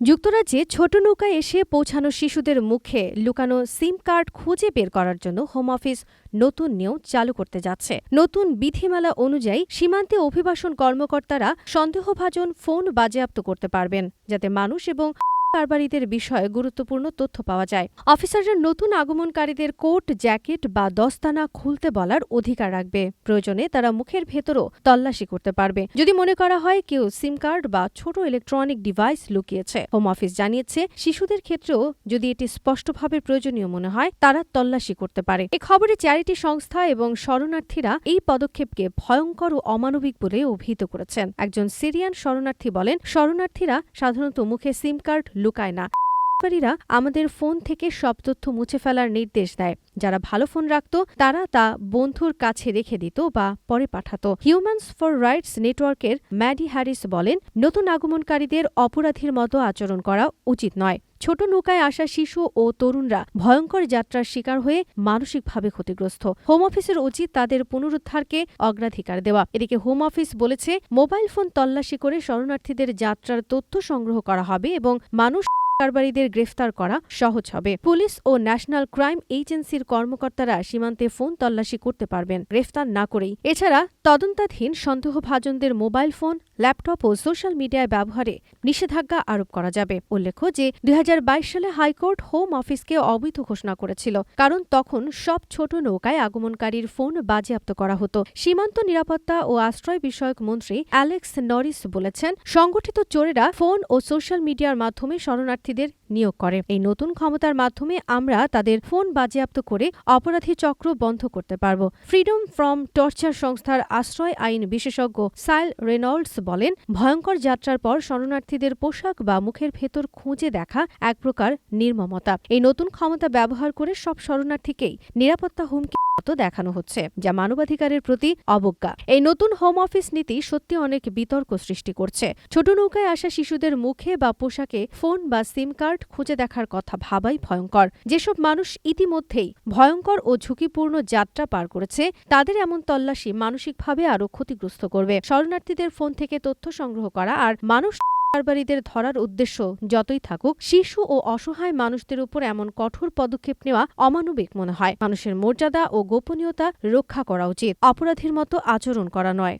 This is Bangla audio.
যুক্তরাজ্যে ছোট নৌকায় এসে পৌঁছানো শিশুদের মুখে লুকানো সিম কার্ড খুঁজে বের করার জন্য হোম অফিস নতুন নিয়ম চালু করতে যাচ্ছে। নতুন বিধিমালা অনুযায়ী সীমান্তে অভিবাসন কর্মকর্তারা সন্দেহভাজন ফোন বাজেয়াপ্ত করতে পারবেন, যাতে মানুষ এবং কারবারিদের বিষয়ে গুরুত্বপূর্ণ তথ্য পাওয়া যায়। অফিসাররা নতুন আগমনকারীদের কোট, জ্যাকেট বা দস্তানা খুলতে বলার অধিকার রাখবে। প্রয়োজনে তারা মুখের ভেতরও তল্লাশি করতে পারবে। যদি মনে করা হয় কেউ সিম কার্ড বা ছোট ইলেকট্রনিক ডিভাইস লুকিয়েছে, হোম অফিস জানিয়েছে, শিশুদের ক্ষেত্রেও যদি এটি স্পষ্টভাবে প্রয়োজনীয় মনে হয়, তারা তল্লাশি করতে পারে। এ খবরে চ্যারিটি সংস্থা এবং শরণার্থীরা এই পদক্ষেপকে ভয়ঙ্কর ও অমানবিক বলে অভিহিত করেছেন। একজন সিরিয়ান শরণার্থী বলেন, শরণার্থীরা সাধারণত মুখে সিম কার্ড লুকায় না। কারীরা আমাদের ফোন থেকে সব তথ্য মুছে ফেলার নির্দেশ দেয়। যারা ভালো ফোন রাখত, তারা তা বন্ধুর কাছে রেখে দিত বা পরে পাঠাত। হিউম্যানস ফর রাইটস নেটওয়ার্কের ম্যাডি হ্যারিস বলেন, নতুন আগমনকারীদের অপরাধীর মতো আচরণ করা উচিত নয়। ছোট নৌকায় আসা শিশু ও তরুণরা ভয়ঙ্কর যাত্রার শিকার হয়ে মানসিকভাবে ক্ষতিগ্রস্ত। হোম অফিসের উচিত তাদের পুনরুদ্ধারকে অগ্রাধিকার দেওয়া। এদিকে হোম অফিস বলেছে, মোবাইল ফোন তল্লাশি করে শরণার্থীদের যাত্রার তথ্য সংগ্রহ করা হবে এবং মানুষ কারবারিদের গ্রেফতার করা সহজ হবে। পুলিশ ও ন্যাশনাল ক্রাইম এজেন্সির কর্মকর্তারা সীমান্তে ফোন তল্লাশি করতে পারবেন, গ্রেফতার না করেই। এছাড়া তদন্তাধীন সন্দেহভাজনদের মোবাইল ফোন, ল্যাপটপ ও সোশ্যাল মিডিয়ায় ব্যবহারে নিষেধাজ্ঞা আরোপ করা যাবে। উল্লেখ্য যে, দুই হাজার বাইশ সালে হাইকোর্ট হোম অফিসকে অবৈধ ঘোষণা করেছিল, কারণ তখন সব ছোট নৌকায় আগমনকারীর ফোন বাজেয়াপ্ত করা হতো। সীমান্ত নিরাপত্তা ও আশ্রয় বিষয়ক মন্ত্রী অ্যালেক্স নরিস বলেছেন, সংগঠিত চোরেরা ফোন ও সোশ্যাল মিডিয়ার মাধ্যমে শরণার্থীদের নিয়োগ করে। এই নতুন ক্ষমতার মাধ্যমে আমরা তাদের ফোন বাজেয়াপ্ত করে অপরাধী চক্র বন্ধ করতে পারব। ফ্রিডম ফ্রম টর্চার সংস্থার আশ্রয় আইন বিশেষজ্ঞ সাইল রেনল্ডস বলেন, ভয়ঙ্কর যাত্রার পর শরণার্থীদের পোশাক বা মুখের ভেতর খুঁজে দেখা এক প্রকার নির্মমতা। এই নতুন ক্ষমতা ব্যবহার করে সব শরণার্থীকেই নিরাপত্তা হুমকি দেখানো হচ্ছে, যা মানবাধিকারের প্রতি অবজ্ঞা। এই নতুন হোম অফিস নীতি সত্যি অনেক বিতর্ক সৃষ্টি করছে। ছোট নৌকায় আসা শিশুদের মুখে বা পোশাকে ফোন বা সিম কার্ড খুঁজে দেখার কথা ভাবাই ভয়ঙ্কর। যেসব মানুষ ইতিমধ্যেই ভয়ঙ্কর ও ঝুঁকিপূর্ণ যাত্রা পার করেছে, তাদের এমন তল্লাশি মানসিকভাবে আরও ক্ষতিগ্রস্ত করবে। শরণার্থীদের ফোন থেকে তথ্য সংগ্রহ করা আর মানুষ কারবারিদের ধরার উদ্দেশ্য যতই থাকুক, শিশু ও অসহায় মানুষদের উপর এমন কঠোর পদক্ষেপ নেওয়া অমানবিক মনে হয়। মানুষের মর্যাদা ও গোপনীয়তা রক্ষা করা উচিত। অপরাধীর মতো আচরণ করা নয়।